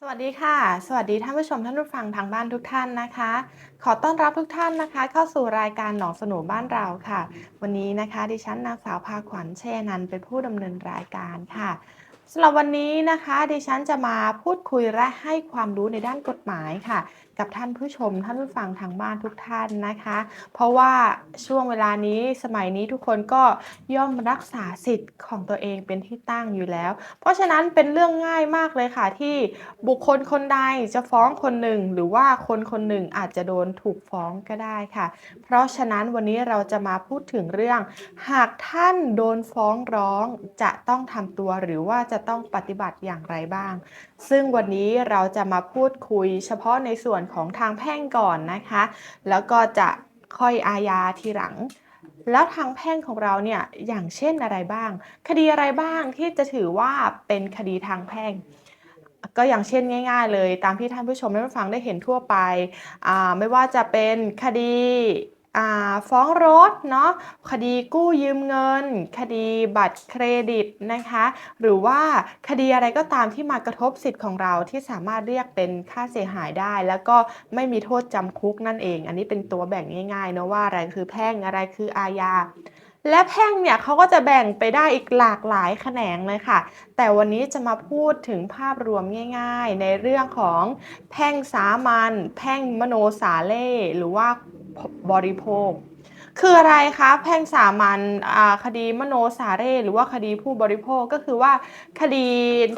สวัสดีค่ะ สวัสดีท่านผู้ชมท่านผู้ฟังทางบ้านทุกท่านนะคะ ขอต้อนรับทุกท่านนะคะ เข้าสู่รายการหนองสนุบ้านเราค่ะ วันนี้นะคะ ดิฉันนางสาวพาขวัญเชนันเป็นผู้ดำเนินรายการค่ะสำหรับวันนี้นะคะดิฉันจะมาพูดคุยและให้ความรู้ในด้านกฎหมายค่ะ กับท่านผู้ชมท่านผู้ฟังทางบ้านทุกท่านนะคะ เพราะว่าช่วงเวลานี้สมัยนี้ทุกคนก็ย่อมรักษาสิทธิ์ของตัวเองเป็นที่ตั้งอยู่แล้ว เพราะฉะนั้นเป็นเรื่องง่ายมากเลยค่ะที่บุคคลคนใดจะฟ้องคนหนึ่ง หรือว่าคนคนหนึ่งอาจจะโดนถูกฟ้องก็ได้ค่ะ เพราะฉะนั้นวันนี้เราจะมาพูดถึงเรื่อง หากท่านโดนฟ้องร้องจะต้องทำตัวหรือว่าจะต้องปฏิบัติอย่างไรบ้าง ซึ่งวันนี้เราจะมาพูดคุยเฉพาะในส่วนของทางแพ่งก่อนนะคะ แล้วก็จะค่อยอาญาทีหลัง แล้วทางแพ่งของเราเนี่ยอย่างเช่นอะไรบ้าง คดีอะไรบ้างที่จะถือว่าเป็นคดีทางแพ่งก็อย่างเช่นง่าย ๆ เลย ตามที่ท่านผู้ชมท่านผู้ฟังได้เห็นทั่วไปอ่าไม่ว่าจะเป็นคดี ฟ้องรถเนาะคดีกู้ยืมเงิน คดีบัตรเครดิตนะคะ หรือว่าคดีอะไรก็ตามที่มากระทบสิทธิ์ของเราที่สามารถเรียกเป็นค่าเสียหายได้ แล้วก็ไม่มีโทษจำคุกนั่นเอง อันนี้เป็นตัวแบ่งง่ายๆเนาะว่าอะไรคือแพ่งอะไรคืออาญาและแพ่งเนี่ยเขาก็จะแบ่งไปได้อีกหลากหลายแขนงเลยค่ะ แต่วันนี้จะมาพูดถึงภาพรวมง่าย ๆ ในเรื่องของแพ่งสามัญแพ่งมโนสาเล่หรือว่า บริโภค คืออะไรคะแพ่งสามัญคดีมโนสาเร่หรือว่าคดีผู้บริโภคก็คือว่าคดี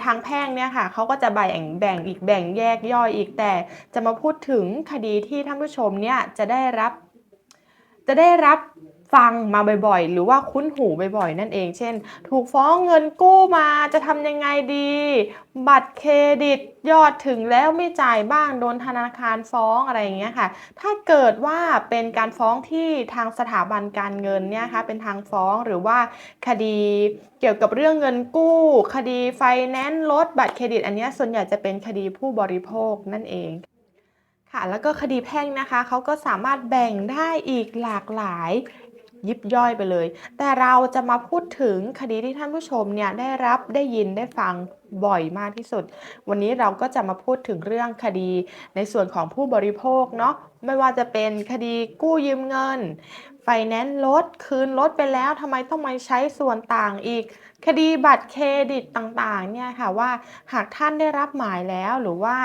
ทางแพ่งเนี่ยค่ะเขาก็จะแบ่งแบ่งอีกแบ่งแยกย่อยอีกแต่ จะมาพูดถึงคดีที่ท่านผู้ชมเนี่ยจะได้รับ จะได้รับ ฟังมาบ่อยๆ หรือว่าคุ้นหูบ่อยๆ นั่นเอง เช่น ถูกฟ้องเงินกู้มาจะทำยังไงดี บัตรเครดิตยอดถึงแล้วไม่จ่ายบ้างโดนธนาคารฟ้องอะไรอย่างเงี้ยค่ะ ถ้าเกิดว่าเป็นการฟ้องที่ทางสถาบันการเงินเนี่ยค่ะเป็นทางฟ้องหรือว่าคดีเกี่ยวกับเรื่องเงินกู้ คดีไฟแนนซ์รถบัตรเครดิต อันเนี้ยส่วนใหญ่จะเป็นคดีผู้บริโภคนั่นเองค่ะแล้วก็คดีแพ่งนะคะเขาก็สามารถแบ่งได้อีกหลากหลาย ยิบย่อยไปเลย แต่เราจะมาพูดถึงคดีที่ท่านผู้ชมเนี่ยได้รับได้ยินได้ฟังบ่อยมากที่สุด วันนี้เราก็จะมาพูดถึงเรื่องคดีในส่วนของผู้บริโภคเนาะไม่ว่าจะเป็นคดีกู้ยืมเงิน ไฟแนนซ์รถคืนรถไปแล้วทำไมต้องมาใช้ส่วนต่างอีก คดีบัตรเครดิตต่างๆเนี่ยค่ะว่าหากท่านได้รับหมายแล้วหรือว่า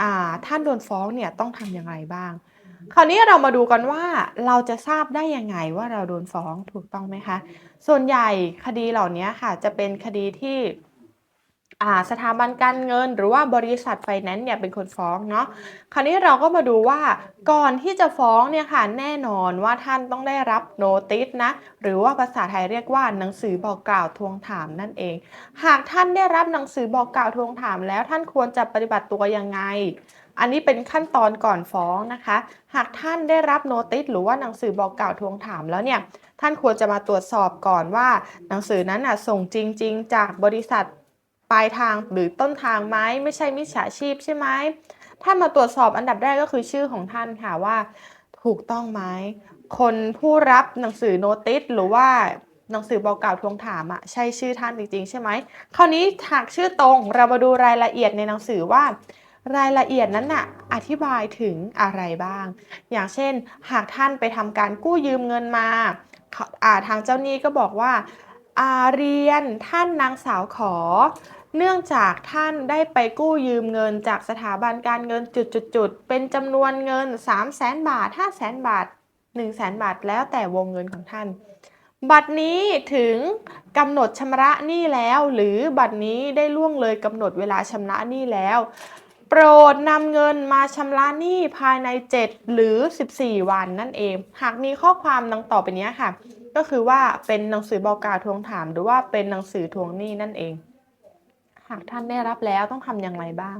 อ่าท่านโดนฟ้องเนี่ยต้องทำอย่างไรบ้าง คราวนี้เรามาดูกันว่าเราจะทราบได้ยังไงว่าเราโดนฟ้องถูกต้องไหมคะ ส่วนใหญ่คดีเหล่านี้ค่ะจะเป็นคดีที่สถาบันการเงินหรือว่าบริษัทไฟแนนซ์เนี่ยเป็นคนฟ้องเนาะคราวนี้เราก็มาดูว่าก่อนที่จะฟ้องเนี่ยค่ะแน่นอนว่าท่านต้องได้รับโนติสนะหรือว่าภาษาไทยเรียกว่าหนังสือบอกกล่าวทวงถามนั่นเอง หากท่านได้รับหนังสือบอกกล่าวทวงถามแล้วท่านควรจะปฏิบัติตัวยังไง อันนี้เป็นขั้นตอนก่อนฟ้องนะคะ หากท่านได้รับโนติสหรือว่าหนังสือบอกกล่าวทวงถามแล้วเนี่ย ท่านควรจะมาตรวจสอบก่อนว่า หนังสือนั้นน่ะส่งจริง ๆ จากบริษัทปลายทางหรือต้นทางไหมไม่ใช่มิจฉาชีพใช่ไหมท่านมาตรวจสอบอันดับแรกก็คือชื่อของท่านค่ะว่าถูกต้องไหมคนผู้รับหนังสือโนติสหรือว่าหนังสือบอกกล่าวทวงถามอะใช่ชื่อท่านจริงๆ ใช่ไหมคราวนี้หากชื่อตรงเรามาดูรายละเอียดในหนังสือว่า รายละเอียดนั้นน่ะอธิบายถึงอะไรบ้าง อย่างเช่น หากท่านไปทำการกู้ยืมเงินมาาทางเจ้าหนี้ก็บอกว่าอาเรียนท่านนางสาวขอ เนื่องจากท่านได้ไปกู้ยืมเงินจากสถาบันการเงินจุดๆเป็นจำนวนเงิน 3 0 0แสนบาท 5 0 0แสนบาท 1 0 0 0 0แสนบาทแล้วแต่วงเงินของท่าน บัตรนี้ถึงกำหนดชำระหนี้แล้ว หรือบัตรนี้ได้ล่วงเลยกำหนดเวลาชำระหนี้แล้ว ปรดนำเงินมาชำระหนี้ภายใน 7 หรือ 14 วันนั่นเอง หากมีข้อความดังต่อไปนี้ค่ะ ก็คือว่าเป็นหนังสือบอกกล่าวทวงถามหรือว่าเป็นหนังสือทวงหนี้นั่นเอง หากท่านได้รับแล้วต้องทำอย่างไรบ้าง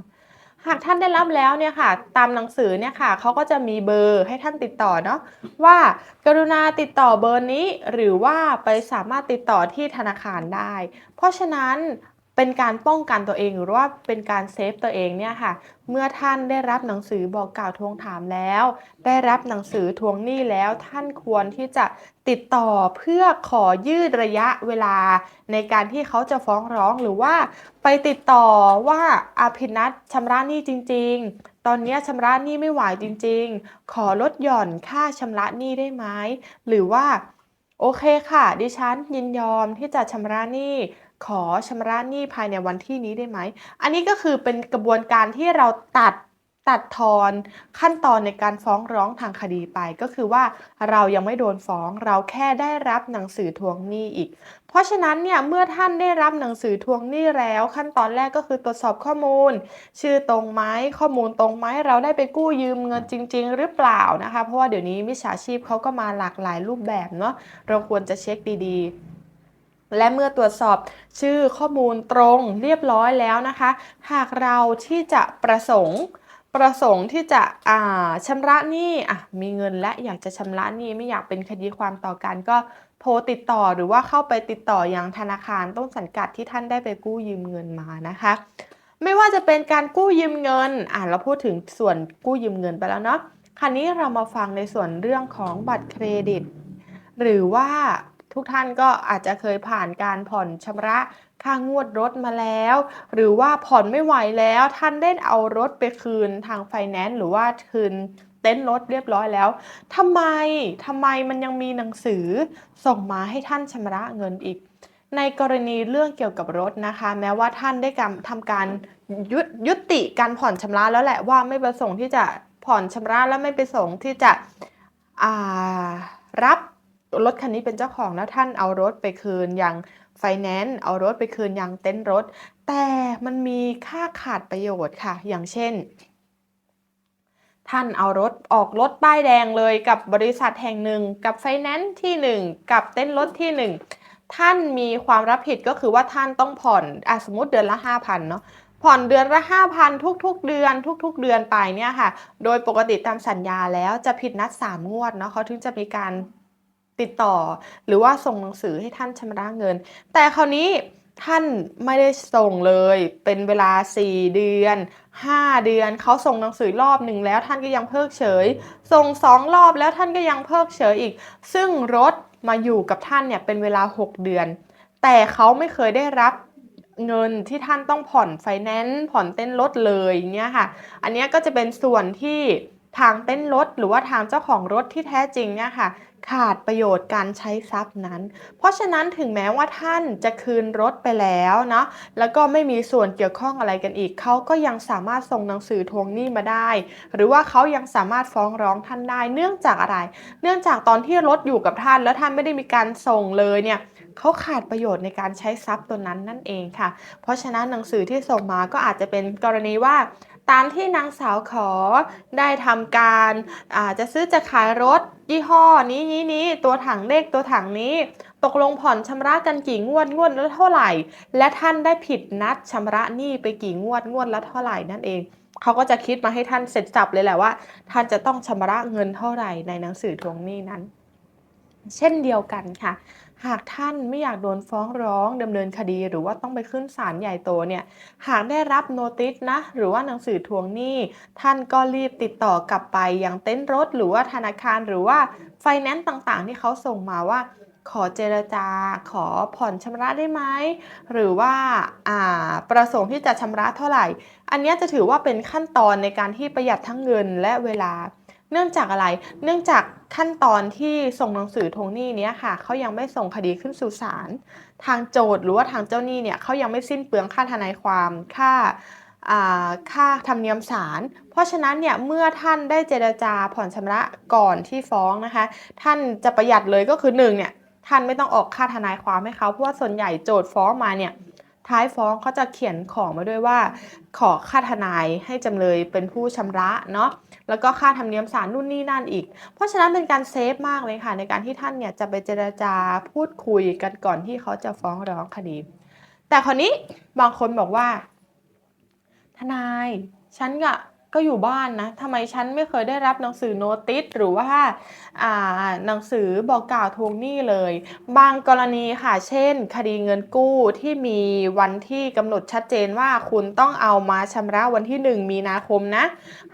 หากท่านได้รับแล้วเนี่ยค่ะ ตามหนังสือเนี่ยค่ะเขาก็จะมีเบอร์ให้ท่านติดต่อเนาะว่ากรุณาติดต่อเบอร์นี้ หรือว่าไปสามารถติดต่อที่ธนาคารได้ เพราะฉะนั้น เป็นการป้องกันตัวเองหรือว่าเป็นการเซฟตัวเองเนี่ยค่ะ เมื่อท่านได้รับหนังสือบอกกล่าวทวงถามแล้ว ได้รับหนังสือทวงหนี้แล้ว ท่านควรที่จะติดต่อเพื่อขอยืดระยะเวลา ในการที่เขาจะฟ้องร้องหรือว่าไปติดต่อว่าอาพินัทชำระหนี้จริง ๆ ตอนนี้ชำระหนี้ไม่ไหวจริง ๆ ขอลดหย่อนค่าชำระหนี้ได้ไหมหรือว่าโอเคค่ะ ดิฉันยินยอมที่จะชำระหนี้ ขอชำระหนี้ภายในวันที่นี้ได้ไหม อันนี้ก็คือเป็นกระบวนการที่เราตัดตัดทอนขั้นตอนในการฟ้องร้องทางคดีไป ก็คือว่าเรายังไม่โดนฟ้องเราแค่ได้รับหนังสือทวงหนี้อีก เพราะฉะนั้นเนี่ยเมื่อท่านได้รับหนังสือทวงหนี้แล้ว ขั้นตอนแรกก็คือตรวจสอบข้อมูล ชื่อตรงไหมข้อมูลตรงไหมเราได้ไปกู้ยืมเงินจริง ๆ หรือเปล่านะคะ เพราะว่าเดี๋ยวนี้มิจฉาชีพเขาก็มาหลากหลายรูปแบบเนาะเราควรจะเช็คดีๆ และเมื่อตรวจสอบชื่อข้อมูลตรงเรียบร้อยแล้วนะคะ หากเราที่จะประสงค์ประสงค์ที่จะอ่าชำระหนี้อ่มีเงินและอยากจะชำระหนี้ไม่อยากเป็นคดีความต่อกันก็โทรติดต่อหรือว่าเข้าไปติดต่ออยังธนาคารต้นสังกัดที่ท่านได้ไปกู้ยืมเงินมานะคะ ไม่ว่าจะเป็นการกู้ยืมเงินอะเราพูดถึงส่วนกู้ยืมเงินไปแล้วเนาะคราวนี้เรามาฟังในส่วนเรื่องของบัตรเครดิต หรือว่า ทุกท่านก็อาจจะเคยผ่านการผ่อนชำระค่างวดรถมาแล้ว หรือว่าผ่อนไม่ไหวแล้วท่านได้เอารถไปคืนทางไฟแนนซ์หรือว่าคืนเต็นท์รถเรียบร้อยแล้วทำไมทำไมมันยังมีหนังสือส่งมาให้ท่านชำระเงินอีก ในกรณีเรื่องเกี่ยวกับรถนะคะ แม้ว่าท่านได้กำทำการยุยุติการผ่อนชำระแล้วแหละว่าไม่ประสงค์ที่จะผ่อนชำระและไม่ประสงค์ที่จะรับ รถคันนี้เป็นเจ้าของแล้วท่านเอารถไปคืนย่างไฟแนนซ์เอารถไปคืนยังเต็นท์รถ แต่มันมีค่าขาดประโยชน์ค่ะ อย่างเช่น ท่านเอารถออกรถป้ายแดงเลยกับบริษัทแห่งหนึ่ง กับไฟแนนซ์ที่หนึ่งกับเต้นท์รถที่หนึ่งท่านมีความรับผิดก็คือว่าท่านต้องผ่อนอะสมมติเดือนละ 5,000เนาะผ่อนเดือนละ 5,000 ทุก ๆ เดือน ทุก ๆ เดือนไปเนี่ยค่ะ โดยปกติตามสัญญาแล้วจะผิดนัด 3 งวดเนาะเขาถึงจะมีการ ติดต่อ หรือว่าส่งหนังสือให้ท่านชำระเงิน แต่คราวนี้ท่านไม่ได้ส่งเลยเป็นเวลา 4 เดือน 5 เดือนเขาส่งหนังสือรอบหนึ่งแล้วท่านก็ยังเพิกเฉย ส่งสองรอบแล้วท่านก็ยังเพิกเฉยอีก ซึ่งรถมาอยู่กับท่านเนี่ยเป็นเวลา 6 เดือน แต่เขาไม่เคยได้รับเงินที่ท่านต้องผ่อนไฟแนนซ์ผ่อนเต้นรถเลยเนี่ยค่ะ อันนี้ก็จะเป็นส่วนที่ทางเต้นรถหรือว่าทางเจ้าของรถที่แท้จริงเนี่ยค่ะ ขาดประโยชน์การใช้ทรัพย์นั้น เพราะฉะนั้นถึงแม้ว่าท่านจะคืนรถไปแล้วเนาะแล้วก็ไม่มีส่วนเกี่ยวข้องอะไรกันอีก เขาก็ยังสามารถส่งหนังสือทวงหนี้มาได้ หรือว่าเขายังสามารถฟ้องร้องท่านได้ เนื่องจากอะไร เนื่องจากตอนที่รถอยู่กับท่าน แล้วท่านไม่ได้มีการส่งเลยเนี่ยเขาขาดประโยชน์ในการใช้ทรัพย์ตัวนั้นนั่นเองค่ะ เพราะฉะนั้นหนังสือที่ส่งมาก็อาจจะเป็นกรณีว่า ตามที่นางสาวขอได้ทำการาจะซื้อจะขายรถยี่ห้อนี้นี้นี้ตัวถังเลขตัวถังนี้ ตกลงผ่อนชำระกันกี่งวดงวดละเท่าไหร่ และท่านได้ผิดนัดชำระหนี้ไปกี่งวดงวดละเท่าไหร่นั่นเองเขาก็จะคิดมาให้ท่านเสร็จสับเลยแหละว่า ท่านจะต้องชำระเงินเท่าไหร่ในหนังสือทวงหนี้นั้น เช่นเดียวกันค่ะ หากท่านไม่อยากโดนฟ้องร้องดำเนินคดี หรือว่าต้องไปขึ้นศาลใหญ่โตเนี่ยหากได้รับโนติสนะหรือว่าหนังสือทวงหนี้ท่านก็รีบติดต่อกลับไปยังเต็นท์รถ หรือว่าธนาคารหรือว่าไฟแนนซ์ต่างๆ ที่เขาส่งมาว่า ขอเจรจา ขอผ่อนชำระได้ไหมหรือว่าอ่าประสงค์ที่จะชำระเท่าไหร่ อันนี้จะถือว่าเป็นขั้นตอนในการที่ประหยัดทั้งเงินและเวลา เนื่องจากอะไร เนื่องจากขั้นตอนที่ส่งหนังสือทวงหนี้เนี้ยค่ะเขายังไม่ส่งคดีขึ้นสู่ศาล ทางโจทย์หรือว่าทางเจ้าหนี้เนี่ยเขายังไม่สิ้นเปลืองค่าทนายความ ค่าค่าธรรมเนียมศาล เพราะฉะนั้นเนี่ยเมื่อท่านได้เจรจาผ่อนชำระก่อนที่ฟ้องนะคะ ท่านจะประหยัดเลยก็คือหนึ่งเนี่ยท่านไม่ต้องออกค่าทนายความให้เขาเพราะว่าส่วนใหญ่โจทย์ฟ้องมาเนี่ย ท้ายฟ้องเขาจะเขียนของมาด้วยว่า ขอค่าทนายให้จำเลยเป็นผู้ชำระเนาะแล้วก็ค่าธรรมเนียมศาลนู่นนี่นั่นอีก เพราะฉะนั้นเป็นการเซฟมากเลยค่ะ ในการที่ท่านเนี่ยจะไปเจรจาพูดคุยกันก่อนที่เขาจะฟ้องร้องคดี แต่คราวนี้บางคนบอกว่า ทนายฉันก็ ก็อยู่บ้านนะทำไมฉันไม่เคยได้รับหนังสือโนติสหรือว่าอ่าหนังสือบอกกล่าวทวงหนี้เลย บางกรณีค่ะ เช่น คดีเงินกู้ที่มีวันที่กำหนดชัดเจนว่าคุณต้องเอามาชำระวันที่ 1 มีนาคมนะ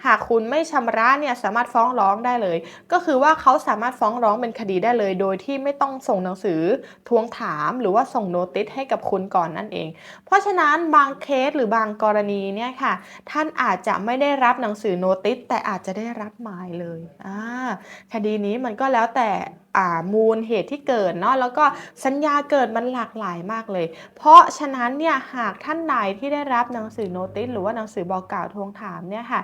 หากคุณไม่ชำระเนี่ยสามารถฟ้องร้องได้เลย ก็คือว่าเขาสามารถฟ้องร้องเป็นคดีได้เลย โดยที่ไม่ต้องส่งหนังสือทวงถามหรือว่าส่งโนติสให้กับคุณก่อนนั่นเอง เพราะฉะนั้นบางเคสหรือบางกรณีเนี่ยค่ะ ท่านอาจจะไม่ได้รับหนังสือโนติสแต่อาจจะได้รับหมายเลยอ่าคดีนี้มันก็แล้วแต่มูลเหตุที่เกิดเนาะแล้วก็สัญญาเกิดมันหลากหลายมากเลย เพราะฉะนั้นเนี่ยหากท่านใดที่ได้รับหนังสือโนติสหรือว่าหนังสือบอกกล่าวทวงถามเนี่ยค่ะ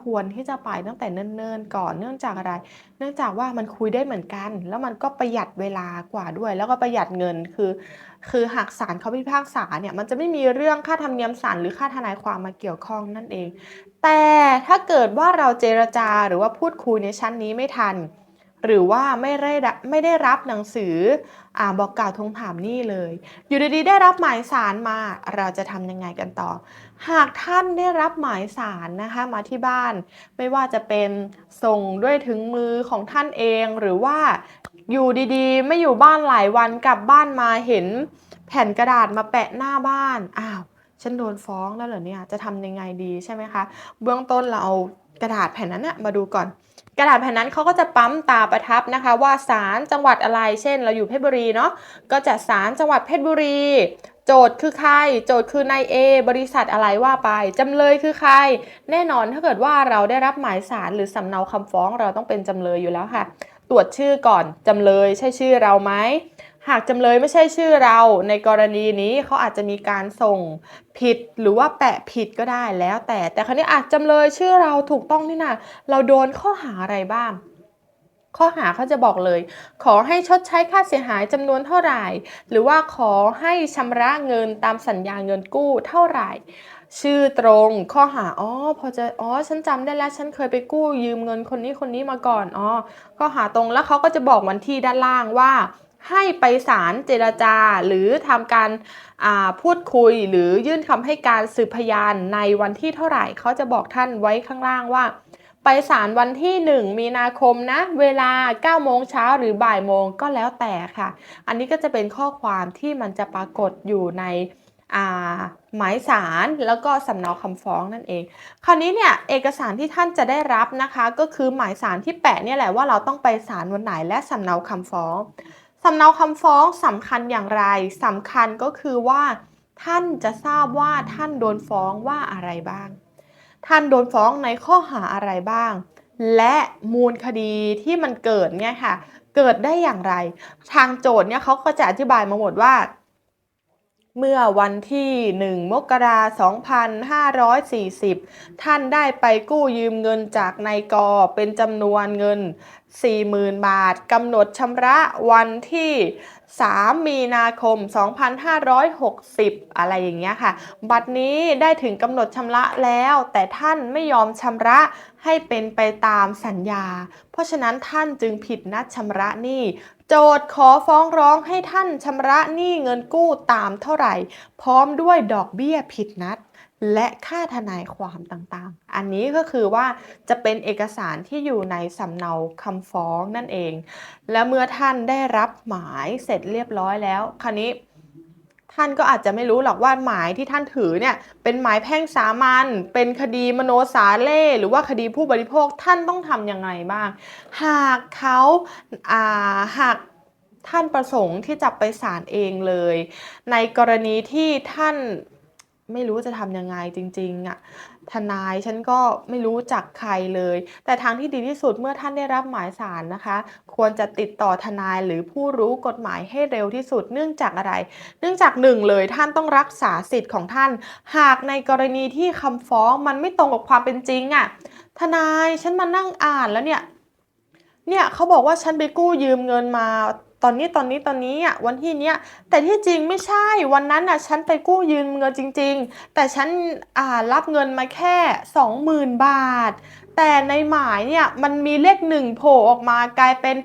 ควรที่จะไปตั้งแต่เนิ่นๆก่อนเนื่องจากอะไร เนื่องจากว่ามันคุยได้เหมือนกัน แล้วมันก็ประหยัดเวลากว่าด้วย แล้วก็ประหยัดเงินคือ คือหากศาลเขาพิพากษาเนี่ยมันจะไม่มีเรื่องค่าธรรมเนียมศาลหรือค่าทนายความมาเกี่ยวข้องนั่นเอง แต่ถ้าเกิดว่าเราเจรจาหรือว่าพูดคุยในชั้นนี้ไม่ทันหรือว่าไม่ได้รับไม่ได้รับหนังสืออาบอกกล่าวทวงถามหนี้เลย อยู่ดีๆได้รับหมายสารมาเราจะทำยังไงกันต่อ หากท่านได้รับหมายสารนะคะมาที่บ้าน ไม่ว่าจะเป็นส่งด้วยถึงมือของท่านเองหรือว่าอยู่ดีๆ ไม่อยู่บ้านหลายวันกลับบ้านมาเห็นแผ่นกระดาษมาแปะหน้าบ้านอ้าวฉันโดนฟ้องแล้วเหรอเนี่ยจะทำยังไงดีใช่ไหมคะเบื้องต้นเราเอากระดาษแผ่นนั้นนะมาดูก่อน กระดาษแผ่นนั้นเขาก็จะปั๊มตาประทับนะคะ ว่าศาลจังหวัดอะไรเช่น เราอยู่เพชรบุรีเนาะก็จะศาลจังหวัดเพชรบุรี โจทย์คือใคร โจทย์คือนายเอบริษัทอะไรว่าไป จำเลยคือใคร แน่นอนถ้าเกิดว่าเราได้รับหมายสารหรือสำเนาคำฟ้องเราต้องเป็นจำเลยอยู่แล้วค่ะ ตรวจชื่อก่อน จำเลยใช่ชื่อเราไหม หากจำเลยไม่ใช่ชื่อเราในกรณีนี้เขาอาจจะมีการส่งผิดหรือว่าแปะผิดก็ได้แล้วแต่แต่คราวนี้อาจจำเลยชื่อเราถูกต้องนี่นะเราโดนข้อหาอะไรบ้าง ข้อหาเขาจะบอกเลย ขอให้ชดใช้ค่าเสียหายจำนวนเท่าไหร่ หรือว่าขอให้ชำระเงินตามสัญญาเงินกู้เท่าไหร่ ชื่อตรงข้อหาอ๋อพอจะอ๋อฉันจำได้แล้วฉันเคยไปกู้ยืมเงินคนนี้คนนี้มาก่อนอ๋อข้อหาตรงแล้วเขาก็จะบอกวันที่ด้านล่างว่า ให้ไปศาลเจรจา หรือทำการพูดคุยหรือยื่นคำให้การสืบพยานในวันที่เท่าไหร่เขาจะบอกท่านไว้ข้างล่างว่า ไปศาลวันที่ 1 มีนาคมนะ เวลา 9 โมงเช้าหรือบ่ายโมงก็แล้วแต่ค่ะ อันนี้ก็จะเป็นข้อความที่มันจะปรากฏอยู่ในหมายสารแล้วก็สำเนาคำฟ้องนั่นเอง คราวนี้เนี่ยเอกสารที่ท่านจะได้รับนะคะ ก็คือหมายสารที่แปะเนี่ยแหละว่าเราต้องไปศาลวันไหนและสำเนาคำฟ้องสำเนาคำฟ้องสำคัญอย่างไรสำคัญก็คือว่า ท่านจะทราบว่าท่านโดนฟ้องว่าอะไรบ้าง ท่านโดนฟ้องในข้อหาอะไรบ้าง และมูลคดีที่มันเกิดเนี่ยค่ะ เกิดได้อย่างไร ทางโจทย์เนี่ยเขาก็จะอธิบายมาหมดว่า เมื่อวันที่ 1 มกราคม 2540 ท่านได้ไปกู้ยืมเงินจากนายกอเป็นจำนวนเงิน 40,000 บาทกำหนดชำระวันที่ 3 มีนาคม 2560 อะไรอย่างเงี้ยค่ะ บัตรนี้ได้ถึงกำหนดชำระแล้ว แต่ท่านไม่ยอมชำระให้เป็นไปตามสัญญา เพราะฉะนั้นท่านจึงผิดนัดชำระหนี้โจทย์ขอฟ้องร้องให้ท่านชำระหนี้เงินกู้ตามเท่าไหร่ พร้อมด้วยดอกเบี้ยผิดนัด และค่าทนายความต่างๆ อันนี้ก็คือว่าจะเป็นเอกสารที่อยู่ในสำเนาคำฟ้องนั่นเอง และเมื่อท่านได้รับหมายเสร็จเรียบร้อยแล้ว คราวนี้ท่านก็อาจจะไม่รู้หรอกว่าหมายที่ท่านถือเนี่ยเป็นหมายแพ่งสามัญเป็นคดีมโนสาเล่หรือว่าคดีผู้บริโภคท่านต้องทำยังไงบ้าง หากเขาอ่าหากท่านประสงค์ที่จะไปศาลเองเลย ในกรณีที่ท่าน ไม่รู้จะทำยังไงจริงๆอะทนายฉันก็ไม่รู้จักใครเลย แต่ทางที่ดีที่สุดเมื่อท่านได้รับหมายสารนะคะ ควรจะติดต่อทนายหรือผู้รู้กฎหมายให้เร็วที่สุด เนื่องจากอะไร เนื่องจากหนึ่งเลยท่านต้องรักษาสิทธิ์ของท่าน หากในกรณีที่คำฟ้องมันไม่ตรงกับความเป็นจริงอะ่ะทนายฉันมานั่งอ่านแล้วเนี่ยเนี่ยเขาบอกว่าฉันไปกู้ยืมเงินมา ตอนนี้ตอนนี้ตอนนี้อะวันที่เนี้ยแต่ที่จริงไม่ใช่วันนั้นน่ะฉันไปกู้ยืมเงินจริง ๆ แต่ฉันอ่ารับเงินมาแค่ 20,000 บาท แต่ในหมายเนี่ยมันมีเลข1โผล่ออกมากลายเป็น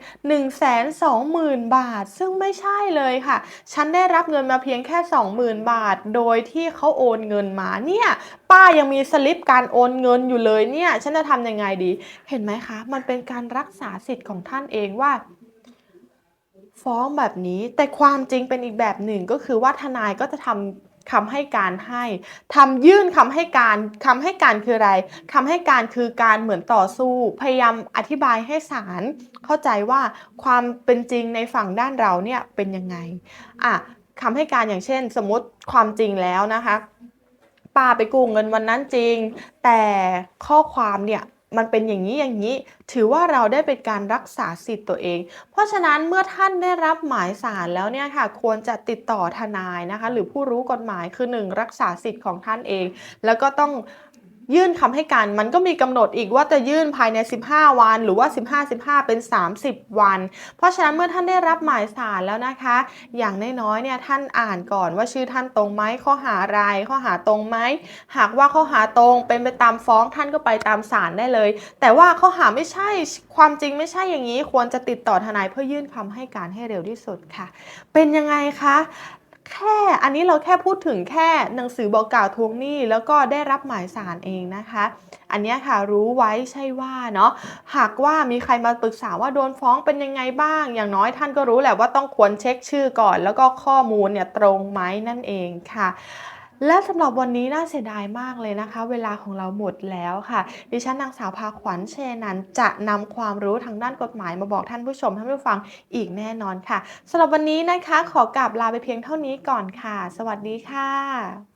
120,000 บาท ซึ่งไม่ใช่เลยค่ะ ฉันได้รับเงินมาเพียงแค่ 20,000 บาท โดยที่เขาโอนเงินมาเนี่ยป้ายังมีสลิปการโอนเงินอยู่เลยเนี่ยฉันจะทำยังไงดี เห็นไหมคะ มันเป็นการรักษาสิทธิ์ของท่านเองว่า ฟ้องแบบนี้แต่ความจริงเป็นอีกแบบหนึ่งก็คือว่าทนายก็จะทำคำให้การให้ทำยื่นคำให้การคำให้การคืออะไรคำให้การคือการเหมือนต่อสู้ พยายามอธิบายให้ศาลเข้าใจว่าความเป็นจริงในฝั่งด้านเราเนี่ยเป็นยังไงอะคำให้การอย่างเช่น สมมติความจริงแล้วนะคะป้าไปกู้เงินวันนั้นจริง แต่ข้อความเนี่ย มันเป็นอย่างนี้อย่างนี้ ถือว่าเราได้เป็นการรักษาสิทธิ์ตัวเอง เพราะฉะนั้นเมื่อท่านได้รับหมายสารแล้วเนี่ยค่ะควรจะติดต่อทนายนะคะ หรือผู้รู้กฎหมายคือ 1 รักษาสิทธิ์ของท่านเอง แล้วก็ต้อง ยื่นคำให้การมันก็มีกำหนดอีกว่าจะยื่นภายใน 15 วัน หรือว่า 15 15 เป็น 30 วัน เพราะฉะนั้นเมื่อท่านได้รับหมายศาลแล้วนะคะ อย่างน้อยๆเนี่ยท่านอ่านก่อนว่าชื่อท่านตรงไหมข้อหาอะไรข้อหาตรงไหมหากว่าข้อหาตรงเป็นไปตามฟ้องท่านก็ไปตามศาลได้เลย แต่ว่าข้อหาไม่ใช่ความจริงไม่ใช่อย่างนี้ ควรจะติดต่อทนายเพื่อยื่นคำให้การให้เร็วที่สุดค่ะ เป็นยังไงคะ แค่อันนี้เราแค่พูดถึงแค่หนังสือบอกกล่าวทวงหนี้ แล้วก็ได้รับหมายสารเองนะคะ อันนี้ค่ะรู้ไว้ใช่ว่าเนาะหากว่ามีใครมาปรึกษาว่าโดนฟ้องเป็นยังไงบ้าง อย่างน้อยท่านก็รู้แหละว่าต้องควรเช็คชื่อก่อน แล้วก็ข้อมูลเนี่ยตรงไหมนั่นเองค่ะ และสำหรับวันนี้น่าเสียดายมากเลยนะคะ เวลาของเราหมดแล้วค่ะ ดิฉันนางสาวพาขวัญเชนันจะนำความรู้ทางด้านกฎหมายมาบอกท่านผู้ชมท่านผู้ฟังอีกแน่นอนค่ะสำหรับวันนี้นะคะขอกลับลาไปเพียงเท่านี้ก่อนค่ะ สวัสดีค่ะ